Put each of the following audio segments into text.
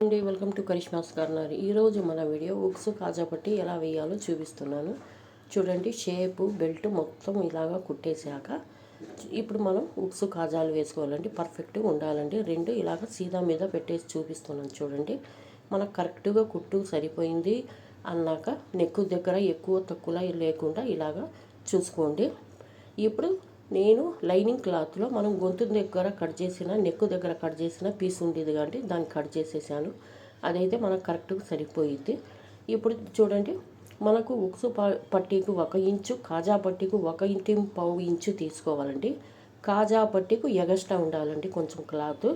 అండి welcome to Karishma's corner. ఈరోజు మన వీడియో ఉక్స్ కాజా పట్టి ఎలా వేయాలో చూపిస్తున్నాను. చూడండి షేపు బెల్ట్ మొత్తం ఇలాగా కుట్టేశాక ఇప్పుడు మనం ఉక్స్ కాజాలు వేసుకోవాలండి. పర్ఫెక్ట్గా ఉండాలండి. రెండు ఇలాగ సీదా మీద పెట్టేసి చూపిస్తున్నాను చూడండి. మనకు కరెక్ట్గా కుట్టు సరిపోయింది అన్నాక నెక్కు దగ్గర ఎక్కువ తక్కువ లేకుండా ఇలాగా చూసుకోండి. ఇప్పుడు నేను లైనింగ్ క్లాత్లో మనం గొంతు దగ్గర కట్ చేసిన నెక్ దగ్గర కట్ చేసిన పీస్ ఉండేది కాబట్టి దాన్ని కట్ చేసేసాను. అదైతే మనకు కరెక్ట్గా సరిపోయింది ఇప్పుడు చూడండి మనకు ఉక్సు పట్టీకు ఒక ఇంచు కాజా పట్టీకు ఒక ఇంటి పావు ఇంచు తీసుకోవాలండి. కాజా పట్టీకు ఎగస్ట్రా ఉండాలండి కొంచెం క్లాత్.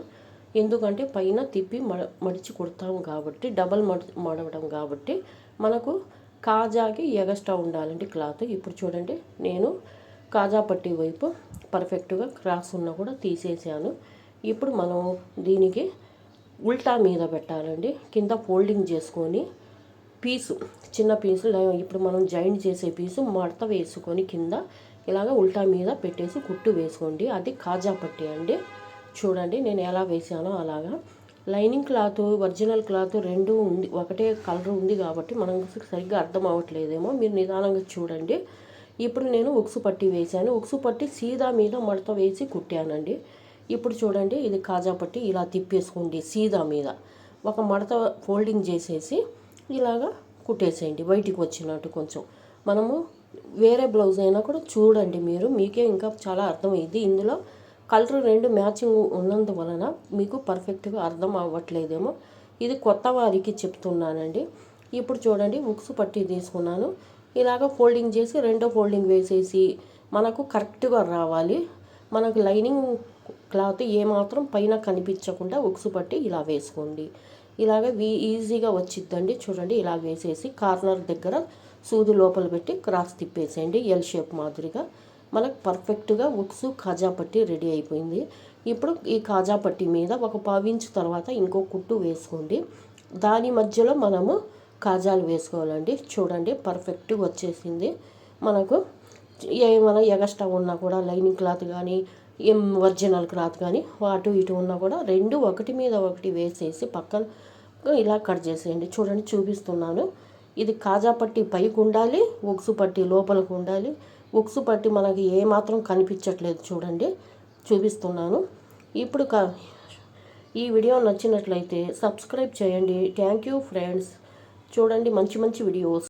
ఎందుకంటే పైన తిప్పి మడ మడిచి కుడతాం కాబట్టి డబల్ మడ మడవడం కాబట్టి మనకు కాజాకి ఎగస్ట్రా ఉండాలండి క్లాత్. ఇప్పుడు చూడండి నేను కాజా పట్టి వైపు పర్ఫెక్ట్గా క్రాస్ ఉన్న కూడా తీసేసాను. ఇప్పుడు మనం దీనికి ఉల్టా మీద పెట్టాలండి. కింద ఫోల్డింగ్ చేసుకొని పీసు చిన్న పీసు ఇప్పుడు మనం జాయింట్ చేసే పీసు మడత వేసుకొని కింద ఇలాగ ఉల్టా మీద పెట్టేసి కుట్టు వేసుకోండి. అది కాజా పట్టి అండి. చూడండి నేను ఎలా వేసానో అలాగా. లైనింగ్ క్లాత్ ఒరిజినల్ క్లాత్ రెండు ఉంది ఒకటే కలర్ ఉంది కాబట్టి మనకు సరిగ్గా అర్థం అవ్వట్లేదేమో. మీరు నిదానంగా చూడండి. ఇప్పుడు నేను ఉక్సు పట్టి వేసాను ఉక్సు పట్టి సీదా మీద మడత వేసి కుట్టానండి. ఇప్పుడు చూడండి ఇది కాజా పట్టి ఇలా తిప్పేసుకోండి సీదా మీద. ఒక మడత ఫోల్డింగ్ చేసేసి ఇలాగా కుట్టేసేయండి బయటికి వచ్చినట్టు కొంచెం. మనము వేరే బ్లౌజ్ అయినా కూడా చూడండి మీరు మీకే ఇంకా చాలా అర్థమైంది. ఇందులో కలర్ రెండు మ్యాచింగ్ ఉన్నందువలన మీకు పర్ఫెక్ట్గా అర్థం అవ్వట్లేదేమో. ఇది కొత్త వారికి చెప్తున్నానండి. ఇప్పుడు చూడండి ఉక్సు పట్టి తీసుకున్నాను. ఇలాగ ఫోల్డింగ్ చేసి రెండో ఫోల్డింగ్ వేసేసి మనకు కరెక్ట్గా రావాలి. మనకు లైనింగ్ క్లాత్ ఏమాత్రం పైన కనిపించకుండా ఉక్సు పట్టి ఇలా వేసుకోండి. ఇలాగ వీ ఈజీగా వచ్చిద్దండి. చూడండి ఇలా వేసేసి కార్నర్ దగ్గర సూది లోపల పెట్టి క్రాస్ తిప్పేసేయండి. ఎల్ షేప్ మాదిరిగా. మనకు పర్ఫెక్ట్గా ఉక్సు కాజా పట్టి రెడీ అయిపోయింది. ఇప్పుడు ఈ కాజా పట్టి మీద ఒక పావించు తర్వాత ఇంకో కుట్టు వేసుకోండి. దాని మధ్యలో మనము కాజాలు వేసుకోవాలండి. చూడండి పర్ఫెక్ట్గా వచ్చేసింది. మనకు ఏమైనా ఎగస్ట్రా ఉన్నా కూడా లైనింగ్ క్లాత్ కానీ ఏం ఒరిజినల్ క్లాత్ కానీ అటు ఇటు ఉన్నా కూడా రెండు ఒకటి మీద ఒకటి వేసేసి పక్కన ఇలా కట్ చేసేయండి. చూడండి చూపిస్తున్నాను. ఇది కాజా పట్టి పైకి ఉండాలి ఉక్సు పట్టి లోపలికి ఉండాలి. ఉక్సు పట్టి మనకి ఏమాత్రం కనిపించట్లేదు చూడండి. చూపిస్తున్నాను. ఇప్పుడు ఈ వీడియో నచ్చినట్లయితే సబ్స్క్రైబ్ చేయండి. Thank you friends. చూడండి మంచి మంచి వీడియోస్